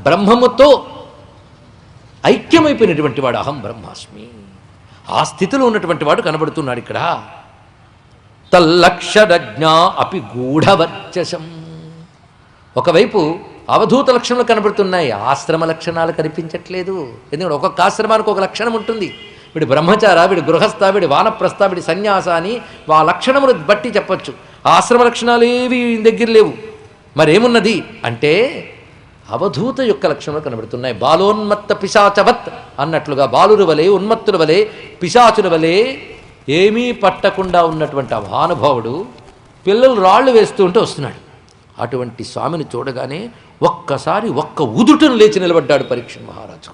బ్రహ్మముతో ఐక్యమైపోయినటువంటి వాడు అహం బ్రహ్మాస్మి. ఆ స్థితిలో ఉన్నటువంటి వాడు కనబడుతున్నాడు ఇక్కడ. తల్లక్షరజ్ఞ అపి గూఢవర్చసం. ఒకవైపు అవధూత లక్షణాలు కనబడుతున్నాయి ఆశ్రమ లక్షణాలు కనిపించట్లేదు. ఎందుకంటే ఒక్కొక్క ఆశ్రమానికి ఒక లక్షణం ఉంటుంది. వీడి బ్రహ్మచార వీడి గృహస్థ వీడి వానప్రస్థ వీడి సన్యాస అని ఆ లక్షణములు బట్టి చెప్పచ్చు. ఆశ్రమ లక్షణాలు ఏవి దగ్గర లేవు. మరేమున్నది? అంటే అవధూత యొక్క లక్షణాలు కనబడుతున్నాయి. బాలోన్మత్త పిశాచవత్ అన్నట్లుగా బాలురు వలె ఉన్మత్తుల వలె పిశాచుల వలె ఏమీ పట్టకుండా ఉన్నటువంటి ఆ మహానుభావుడు పిల్లలు రాళ్ళు వేస్తూ ఉంటే వస్తున్నాడు. అటువంటి స్వామిని చూడగానే ఒక్కసారి ఒక్క ఉదుటను లేచి నిలబడ్డాడు పరీక్ష మహారాజు.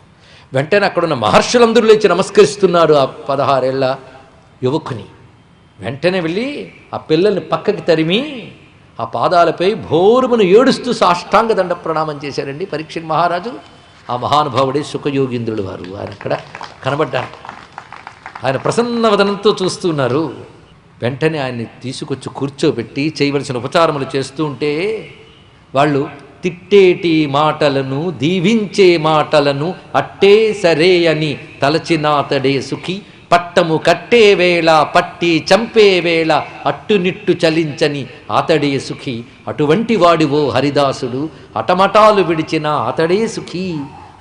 వెంటనే అక్కడున్న మహర్షులందరూ లేచి నమస్కరిస్తున్నారు ఆ పదహారేళ్ళ యువకుని. వెంటనే వెళ్ళి ఆ పిల్లల్ని పక్కకి తరిమి ఆ పాదాలపై భోరుమును ఏడుస్తూ సాష్టాంగ దండ ప్రణామం చేశారండి పరీక్ష మహారాజు. ఆ మహానుభావుడే సుఖయోగీంద్రుడు వారు. ఆయన అక్కడ కనబడ్డారు. ఆయన ప్రసన్నవదనంతో చూస్తున్నారు వెంటనే ఆయన్ని తీసుకొచ్చి కూర్చోబెట్టి చేయవలసిన ఉపచారములు చేస్తూ ఉంటే వాళ్ళు తిట్టేటి మాటలను దీవించే మాటలను అట్టే సరే అని తలచినాతడే సుఖి పట్టము కట్టే వేళ పట్టి చంపే వేళ అట్టునిట్టు చలించని అతడే సుఖి. అటువంటి వాడివో హరిదాసుడు అటమటాలు విడిచిన అతడే సుఖీ.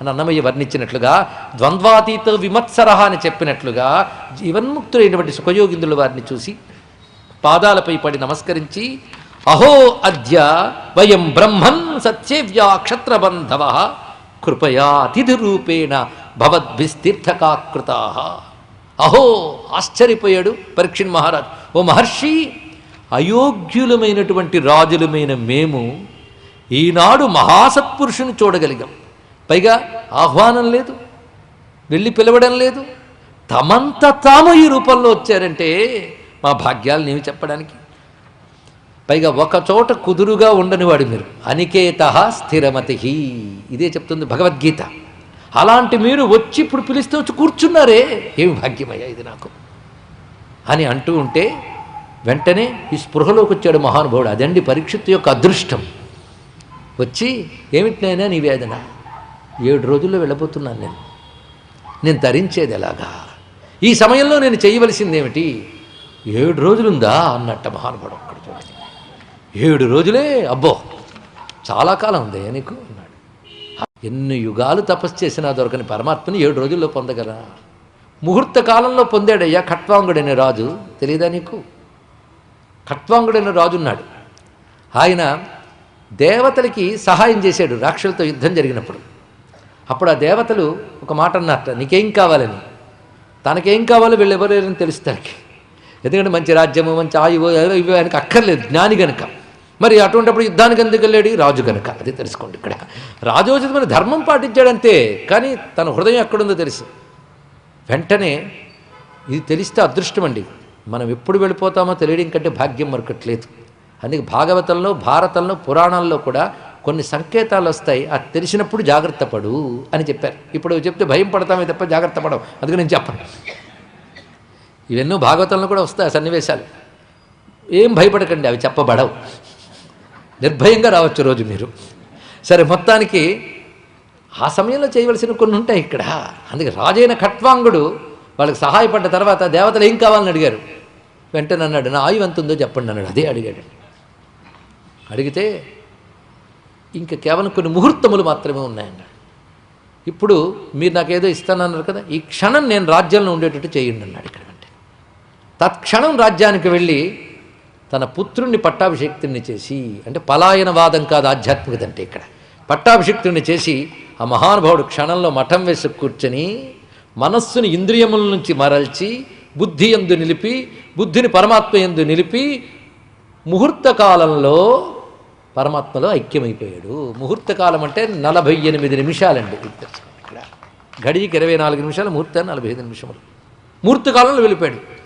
అని అన్నమయ్య వర్ణించినట్లుగా ద్వంద్వాతీత విమత్సరహ అని చెప్పినట్లుగా జీవన్ముక్తులైనటువంటి సుఖయోగిందుల వారిని చూసి పాదాలపై పడి నమస్కరించి అహో అద్య వయం బ్రహ్మన్ సత్యేవ్యా క్షత్రబంధవ కృపయా అతిథి రూపేణ భవద్భిస్తీర్థకాకృతా అహో ఆశ్చర్యపోయాడు పరీక్షణ్ మహారాజ్. ఓ మహర్షి అయోగ్యులమైనటువంటి రాజులమైన మేము ఈనాడు మహాసత్పురుషుని చూడగలిగాం. పైగా ఆహ్వానం లేదు వెళ్ళి పిలవడం లేదు. తమంత తాము ఈ రూపంలో వచ్చారంటే మా భాగ్యాలు నీవు చెప్పడానికి. పైగా ఒక చోట కుదురుగా ఉండనివాడు మీరు. అనికేత స్థిరమతి ఇదే చెప్తుంది భగవద్గీత. అలాంటి మీరు వచ్చి ఇప్పుడు పిలిస్తే వచ్చి కూర్చున్నారే. ఏమి భాగ్యమయ్యా ఇది నాకు. అని అంటూ ఉంటే వెంటనే ఈ స్పృహలోకి వచ్చాడు మహానుభావుడు. అదండి పరీక్షిత్ యొక్క అదృష్టం. వచ్చి ఏమిటినైనా నీ వేదన? ఏడు రోజుల్లో వెళ్ళబోతున్నాను నేను. నేను ధరించేది ఎలాగా? ఈ సమయంలో నేను చేయవలసింది ఏమిటి ఏడు రోజులుందా? అన్నట్ట మహానుభావుడు ఒక్కడు చూడండి. ఏడు రోజులే? అబ్బో! చాలా కాలం ఉంది నీకు. ఎన్ని యుగాలు తపస్సు చేసినా దొరకని పరమాత్మని ఏడు రోజుల్లో పొందగలరా? ముహూర్త కాలంలో పొందాడయ్యా ఖట్వాంగుడైన రాజు. తెలియదా నీకు? ఖట్వాంగుడైన రాజు ఉన్నాడు ఆయన దేవతలకి సహాయం చేశాడు రాక్షసులతో యుద్ధం జరిగినప్పుడు. అప్పుడు ఆ దేవతలు ఒక మాట అన్నట్ట నీకేం కావాలని? తనకేం కావాలో వీళ్ళు ఎవరేరని తెలుస్తానికి. ఎందుకంటే మంచి రాజ్యము మంచి ఆయువు ఇవి ఆయనకు అక్కర్లేదు జ్ఞాని గనుక. మరి అటువంటిప్పుడు యుద్ధానికి ఎందుకు వెళ్ళాడు? రాజు కనుక అది తెలుసుకోండి ఇక్కడ. రాజోచితమైన ధర్మం పాటించాడంతే కానీ తన హృదయం ఎక్కడుందో తెలుసు. వెంటనే ఇది తెలిస్తే అదృష్టం అండి. మనం ఎప్పుడు వెళ్ళిపోతామో తెలియడం కంటే భాగ్యం మరొకట్లేదు. అందుకే భాగవతంలో భారతంలో పురాణాల్లో కూడా కొన్ని సంకేతాలు వస్తాయి. అది తెలిసినప్పుడు జాగ్రత్త పడు అని చెప్పారు. ఇప్పుడు చెప్తే భయం పడతామే తప్ప జాగ్రత్త పడవు. అందుకే నేను చెప్పను. ఇవెన్నో భాగవతంలో కూడా వస్తాయి ఆ సన్నివేశాలు. ఏం భయపడకండి అవి చెప్పబడవు. నిర్భయంగా రావచ్చు రోజు మీరు. సరే మొత్తానికి ఆ సమయంలో చేయవలసిన కొన్ని ఉంటాయి ఇక్కడ. అందుకే రాజైన ఖట్వాంగుడు వాళ్ళకి సహాయపడ్డ తర్వాత దేవతలు ఏం కావాలని అడిగారు? వెంటనే అన్నాడు నా ఆయువు ఎంత ఉందో చెప్పండి అన్నాడు. అదే అడిగాడు. అడిగితే ఇంకా కేవలం కొన్ని ముహూర్తములు మాత్రమే ఉన్నాయన్నాడు ఇప్పుడు మీరు నాకేదో ఇస్తానన్నారు కదా ఈ క్షణం నేను రాజ్యంలో ఉండేటట్టు చేయండి అన్నాడు ఇక్కడ. అంటే తత్క్షణం రాజ్యానికి వెళ్ళి తన పుత్రుణ్ణి పట్టాభిషేక్తుని చేసి అంటే పలాయనవాదం కాదు ఆధ్యాత్మికత అంటే ఇక్కడ. పట్టాభిషిక్తుని చేసి ఆ మహానుభావుడు క్షణంలో మఠం వేసి కూర్చొని మనస్సుని ఇంద్రియముల నుంచి మరల్చి బుద్ధి ఎందు నిలిపి బుద్ధిని పరమాత్మ ఎందు నిలిపి ముహూర్త కాలంలో పరమాత్మలో ఐక్యమైపోయాడు. ముహూర్తకాలం అంటే నలభై ఎనిమిది నిమిషాలండి. ఇక్కడ. గడికి ఇరవై నాలుగు నిమిషాలు ముహూర్తాన్ని నలభై ఐదు నిమిషములు. ముహూర్త కాలంలో వెళ్ళిపోయాడు.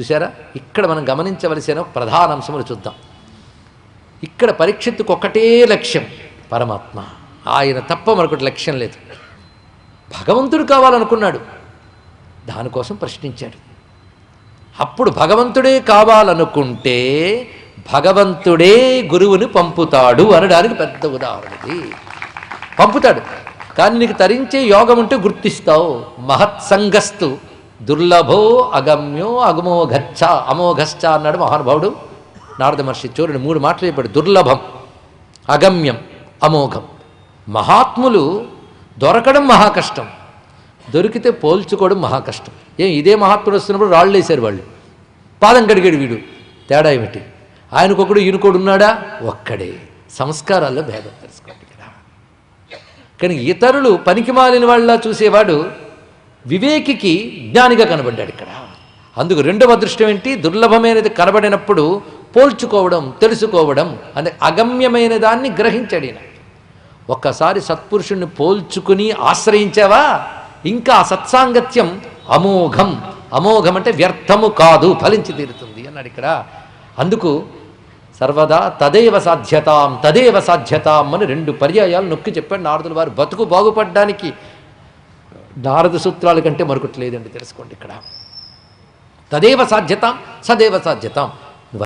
చూసారా ఇక్కడ మనం గమనించవలసిన ప్రధాన అంశములు చూద్దాం. ఇక్కడ పరీక్షత్తుకు ఒకటే లక్ష్యం పరమాత్మ. ఆయన తప్ప మరొకటి లక్ష్యం లేదు. భగవంతుడు కావాలనుకున్నాడు. దానికోసం ప్రశ్నించాడు. అప్పుడు భగవంతుడే కావాలనుకుంటే భగవంతుడే గురువుని పంపుతాడు అనడానికి పెద్ద ఉదాహరణ ఇది. పంపుతాడు. కానీ నీకు తరించే యోగం ఉంటే గుర్తిస్తావు. మహత్సంగస్తు దుర్లభో అగమ్యో అగమోఘచ్చ అమోఘశ్చ అన్నాడు మహానుభావుడు. నారద మహర్షి చూడండి మూడు మాటలు చెప్పాడు. దుర్లభం అగమ్యం అమోఘం. మహాత్ములు దొరకడం మహా కష్టం దొరికితే పోల్చుకోవడం మహా కష్టం ఏం ఇదే మహాత్ముడు వస్తున్నప్పుడు రాళ్ళు వేశారు వాళ్ళు. పాదం కడిగాడు వీడు. తేడా ఏమిటి? ఆయనకొకడు ఈయనకోడు ఉన్నాడా? ఒక్కడే. సంస్కారాల్లో భేదం తెలుసుకోండి ఇక్కడ కానీ ఇతరులు పనికి మాలిన వాళ్ళ చూసేవాడు వివేకికి జ్ఞానిగా కనబడ్డాడు ఇక్కడ. అందుకు రెండవ అదృష్టం ఏంటి? దుర్లభమైనది కనబడినప్పుడు పోల్చుకోవడం తెలుసుకోవడం అనే అగమ్యమైన దాన్ని గ్రహించాడు ఈయన. ఒక్కసారి సత్పురుషుణ్ణి పోల్చుకుని ఆశ్రయించావా? ఇంకా సత్సాంగత్యం అమోఘం. అమోఘం అంటే వ్యర్థము కాదు ఫలించి తీరుతుంది అన్నాడు ఇక్కడ. అందుకు సర్వదా తదేవ సాధ్యతాం తదేవ సాధ్యతాం అని రెండు పర్యాయాలు నొక్కి చెప్పాడు నారదుల వారు. బతుకు బాగుపడడానికి నారద సూత్రాల కంటే మరొకటి లేదండి తెలుసుకోండి ఇక్కడ. తదేవ సాధ్యతాం సదేవ సాధ్యతాం.